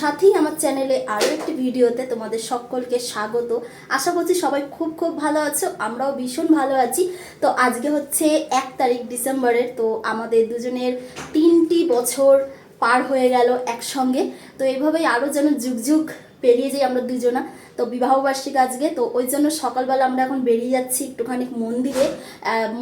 সাথেই আমার চ্যানেলে আরও একটি ভিডিওতে তোমাদের সকলকে স্বাগত। আশা করছি সবাই খুব খুব ভালো আছো, আমরাও ভীষণ ভালো আছি। তো আজকে হচ্ছে এক তারিখ ডিসেম্বরের, তো আমাদের দুজনের তিনটি বছর পার হয়ে গেল একসঙ্গে। তো এইভাবেই আরও যেন যুগ যুগ পেরিয়ে যাই আমরা দুজনা। তো বিবাহবার্ষিক আজকে। তো ওই জন্য সকালবেলা আমরা এখন বেরিয়ে যাচ্ছি একটুখানি মন্দিরে।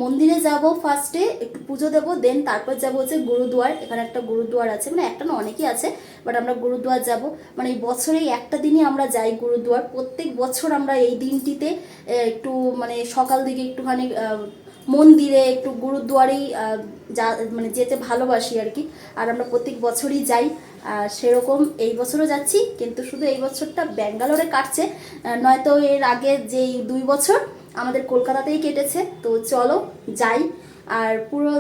মন্দিরে যাব ফার্স্টে একটু পুজো দেবো দেন তারপর যাব হচ্ছে গুরুদুয়ার। এখানে একটা গুরুদুয়ার আছে মানে একটা না অনেকই আছে বাট আমরা গুরুদুয়ার যাব। মানে এই বছরেই একটা দিনই আমরা যাই গুরুদুয়ার। প্রত্যেক বছর আমরা এই দিনটিতে একটু মানে সকাল দিকে একটুখানি মন্দিরে একটু গুরুদুয়ারেই যা মানে যেতে ভালোবাসি আর কি। আর আমরা প্রত্যেক বছরই যাই। সেরকম এই বছরও যাচ্ছি, কিন্তু শুধু এই বছরটা ব্যাঙ্গালোরে কাটছে। নয়তো এর আগে যেই দুই বছর আমাদের কলকাতাতেই কেটেছে। তো চলো যাই, আর পুরো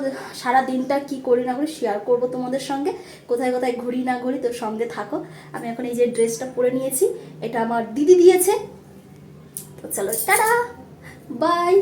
সারা দিনটা কি করি না করি শেয়ার করব তোমাদের সঙ্গে। কোথায় কোথায় ঘুরি না ঘুরি, তো সঙ্গে থাকো। আমি এখন এই যে ড্রেসটা পরে নিয়েছি, এটা আমার দিদি দিয়েছে। তো চলো, টাটা! বাই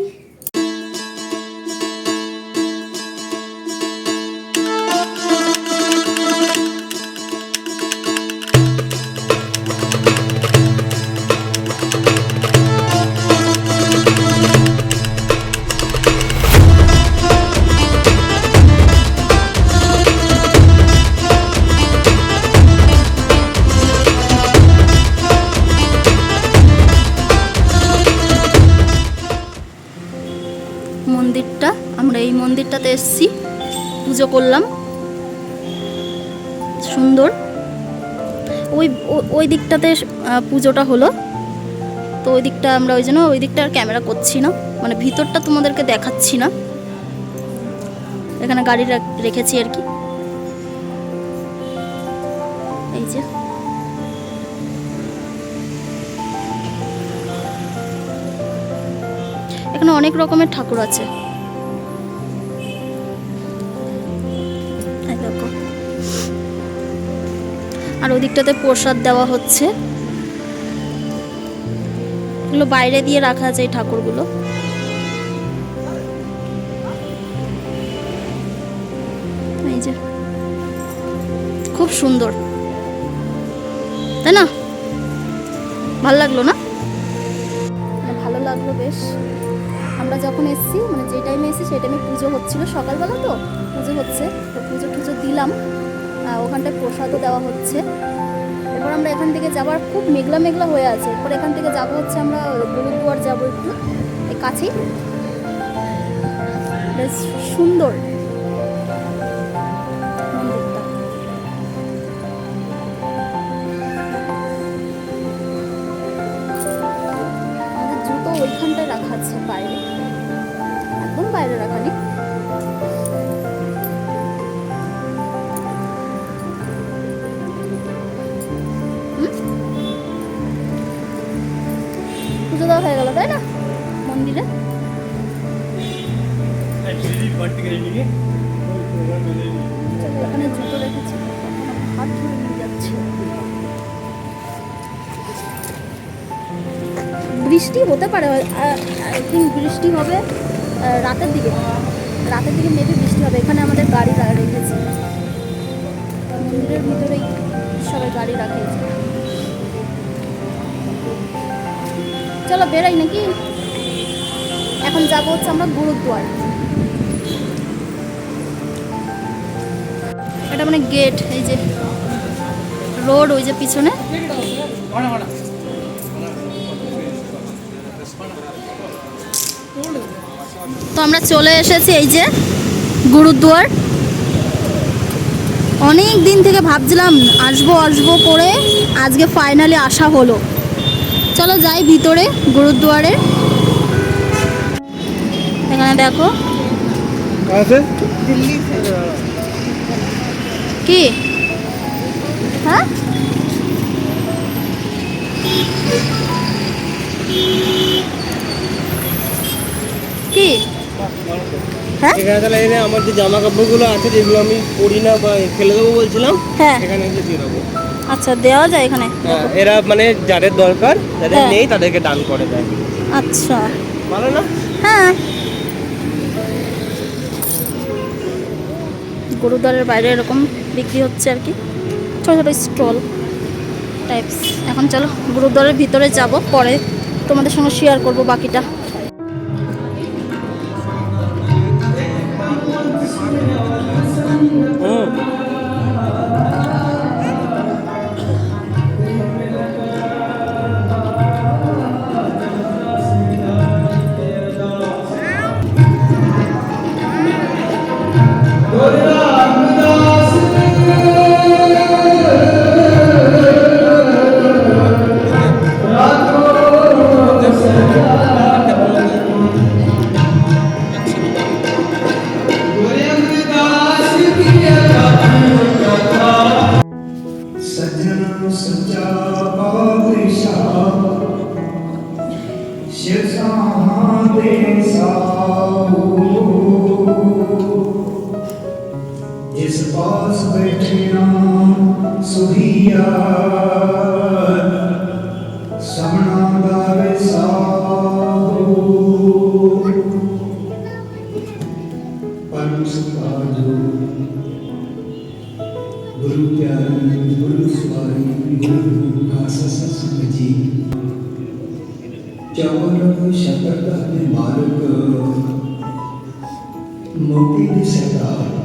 মন্দিরটা, আমরা এই মন্দিরটাতে এসেছি। পুজো করলাম। সুন্দর। ওই ওই দিকটাতে পুজোটা হলো। তো ওই দিকটা আমরা ওই জন্য ওই দিকটা আর ক্যামেরা করছি না। মানে ভিতরটা তোমাদেরকে দেখাচ্ছি না। এখানে গাড়ি রাখ- রেখেছি আর কি। এই যে। এখানে অনেক রকমের ঠাকুর আছে। আর ওদিকটাতে প্রসাদ দেওয়া হচ্ছে। এগুলো বাইরে দিয়ে রাখা আছে এই ঠাকুরগুলো। এই যে। খুব সুন্দর। তাই না? ভালো লাগল না? ভালো লাগল বেশ। আমরা যখন এসেছি মানে যে টাইমে এসেছি, সেই টাইমে পুজো হচ্ছিল সকালবেলা তো, পুজো হচ্ছে, তো পুজো টুজো দিলাম ওখানটায় প্রসাদও দেওয়া হচ্ছে। এরপর আমরা এখান থেকে যাবার খুব মেঘলা মেঘলা হয়ে আছে। এরপর এখান থেকে যাব হচ্ছে আমরা গুরুদুয়ার যাব একটু কাছেই। বেশ সুন্দর। বাইরে রাখা নেই। হুম? পুজো দেওয়া হয়ে গেল, তাই না? মন্দিরে? জুতো রেখেছি। বৃষ্টি হতে পারে আই বৃষ্টি হবে। রাতের দিকে। রাতের দিকে মেবি বৃষ্টি হবে। এখানে আমাদের গাড়ি রেখেছি। মন্দিরের ভিতরেই সবাই গাড়ি রাখেছে চলো বেরাই নাকি? এখন যাব হচ্ছে আমরা গুরুদ্বার এটা মানে গেট এই যে রোড ওই যে পিছনে। তো আমরা চলে এসেছি এই যে গুরুদুয়ার। অনেক দিন থেকে ভাবছিলাম আসব আসব করে আজকে ফাইনালি আসা হলো। চলো যাই ভিতরে গুরুদুয়ারে। এখানে দেখো। কি? হ্যাঁ? Thank you. কি? হ্যাঁ? এখানে তাহলে এনে আমার যে জামা কাপড়গুলো আছে যেগুলো আমি পরি না বা ফেলে দেবো বলছিলাম হ্যাঁ। এখানে এসে দিয়ে দেবো। আচ্ছা দেওয়া যায় এখানে? হ্যাঁ এরা মানে যাদের দরকার যাদের হ্যাঁ। নেই তাদেরকে দান করে দেয়। আচ্ছা। ভালো না? হ্যাঁ। গুরুদ্বারের বাইরে এরকম বিক্রি হচ্ছে আর কি। ছোটো ছোটো স্টল টাইপস এখন চলো গুরুদ্বারের ভিতরে যাব পরে তোমাদের সঙ্গে শেয়ার করব বাকিটা। 머리라 ਪਾਸ ਬੈਠਿਆ ਸੁਹੀਆ ਸਮਣਾ ਦਾ ਵਿਸਾਹੂ ਪਰਮ ਸੁਖਾਜੋ ਗੁਰੂ ਪਿਆਰੀ ਗੁਰੂ ਸਵਾਰੀ ਗੁਰੂ ਕਾਸ ਸਤਸੰਗ ਜੀ ਚੌਰ ਸ਼ਬਦ ਦੇ ਮਾਲਕ ਮੋਤੀ ਦੇ ਸਰਦਾਰ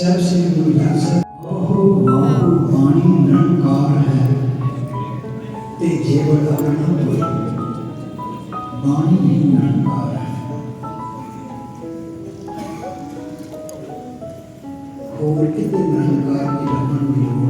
सबसे बढ़िया सब तो बहु बहु वाणी निरंकार है। ते केवल अपना तो वाणी ही। निरंकार है कोविड के निरंकार की रमन भी हो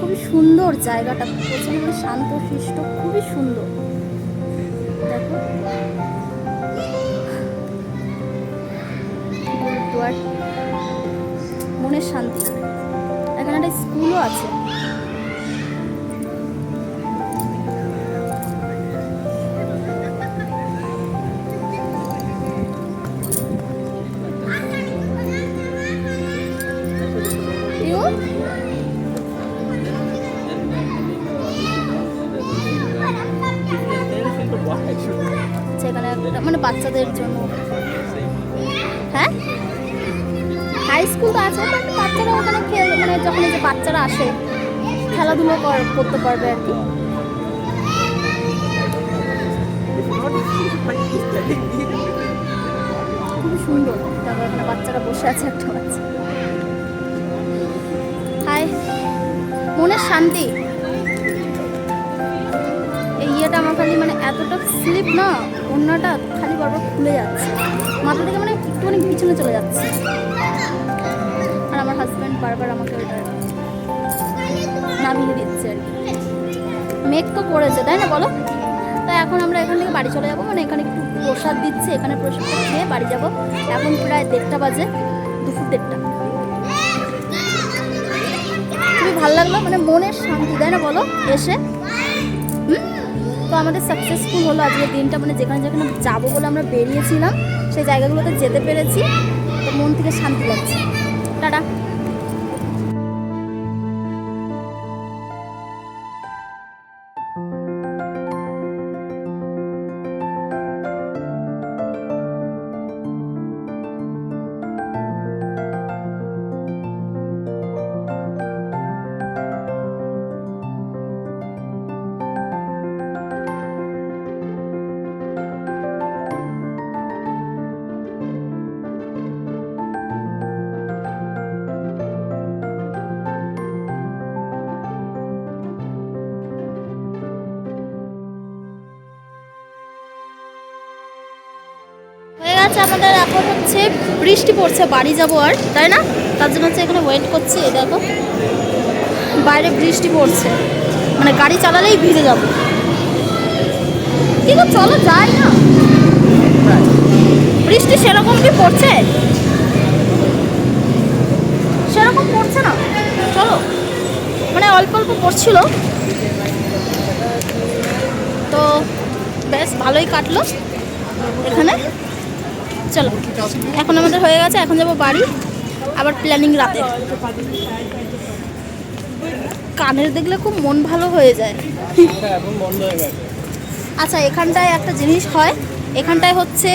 খুবই সুন্দর জায়গাটা। প্রচণ্ড শান্ত শিষ্ট খুবই সুন্দর। দেখো। মনের শান্তি। এখানে একটা স্কুলও আছে। বাচ্চাদের জন্য। হ্যাঁ? হাই স্কুল তো আছে বাট বাচ্চারা ওখানে খেল মানে যখন যে বাচ্চারা আসে, খেলাধুলো কর- করতে পারবে আর কি। খুবই সুন্দর, তারপর এখানে বাচ্চারা বসে আছে একটা বাচ্চা। হাই মনের শান্তি। ইয়েটা আমার খালি মানে এতটা স্লিপ না অন্যটা খালি বারবার খুলে যাচ্ছে। মাথা থেকে মানে একটুখানি পিছনে চলে যাচ্ছে। আর আমার হাজব্যান্ড বারবার আমাকে ওটা নামিয়ে দিচ্ছে আর কি। মেঘ তো পড়েছে তাই না বলো? তাই এখন আমরা এখান থেকে বাড়ি চলে যাব মানে এখানে একটু প্রসাদ দিচ্ছে, এখানে প্রসাদ খেয়ে বাড়ি যাব। এখন প্রায় দেড়টা বাজে, দুপুর দেড়টা। খুবই ভালো লাগল মানে মনের শান্তি, তাই না বলো? এসে? তো আমাদের সাকসেসফুল হলো আজকের দিনটা। মানে যেখানে যেখানে যাব বলে আমরা বেরিয়েছিলাম, সেই জায়গাগুলোতে যেতে পেরেছি। তো মন থেকে শান্তি লাগছে। টাটা। আমাদের এখন হচ্ছে বৃষ্টি পড়ছে, বাড়ি যাব আর, তাই না? তার জন্য হচ্ছে এখানে ওয়েট করছি দেখো। বাইরে বৃষ্টি পড়ছে। মানে গাড়ি চালালেই ভিজে যাব। কিন্তু চলো যাই না। বৃষ্টি সেরকম কি পড়ছে? সেরকম পড়ছে না। চলো। মানে অল্প অল্প পড়ছিল। তো বেশ, ভালোই কাটলো এখানে। চলো, এখন আমাদের হয়ে গেছে, এখন যাব বাড়ি, আবার প্ল্যানিং রাতে। কানের দেখলে খুব মন ভালো হয়ে যায়। আচ্ছা এখানটায় একটা জিনিস হয়, এখানটায় হচ্ছে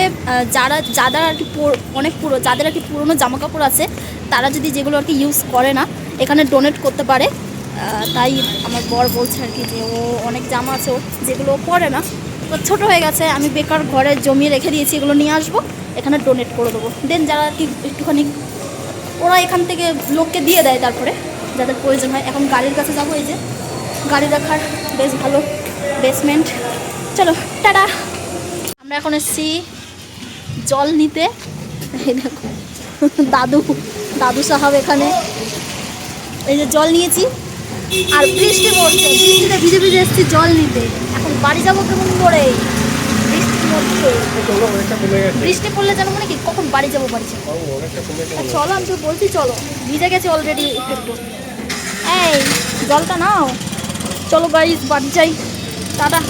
যারা, যাদের আর কি অনেক পুরো, যাদের আর কি পুরোনো জামা কাপড় আছে, তারা যদি যেগুলো আর কি ইউজ করে না, এখানে ডোনেট করতে পারে। তাই আমার বর বলছে আর কি যে, ও অনেক জামা আছে যেগুলো পরে না ছোটো হয়ে গেছে, আমি বেকার ঘরে জমিয়ে রেখে দিয়েছি, এগুলো নিয়ে আসব। এখানে ডোনেট করে দেবো। দেন যারা কি একটুখানি, ওরা এখান থেকে লোককে দিয়ে দেয় তারপরে, যাদের প্রয়োজন হয়। এখন গাড়ির কাছে যাব এই যে। গাড়ি রাখার বেশ ভালো বেসমেন্ট চলো, টাটা। আমরা এখন এসেছি জল নিতে। দেখো, দাদু দাদু সাহাব এখানে। এই যে জল নিয়েছি। আর বৃষ্টি পড়ছে, বৃষ্টিতে ভিজে ভিজে এসেছি জল নিতে। এখন বাড়ি যাব কেমন করে? বৃষ্টি পড়লে যেন মানে কি, কখন বাড়ি যাব বাড়ি যাব? চলো, আমি তো বলছি চলো, ভিজে গেছে অলরেডি একটু একটু। এই, জলটা নাও। চলো গাড়ি বাড়ি যাই। টাটা।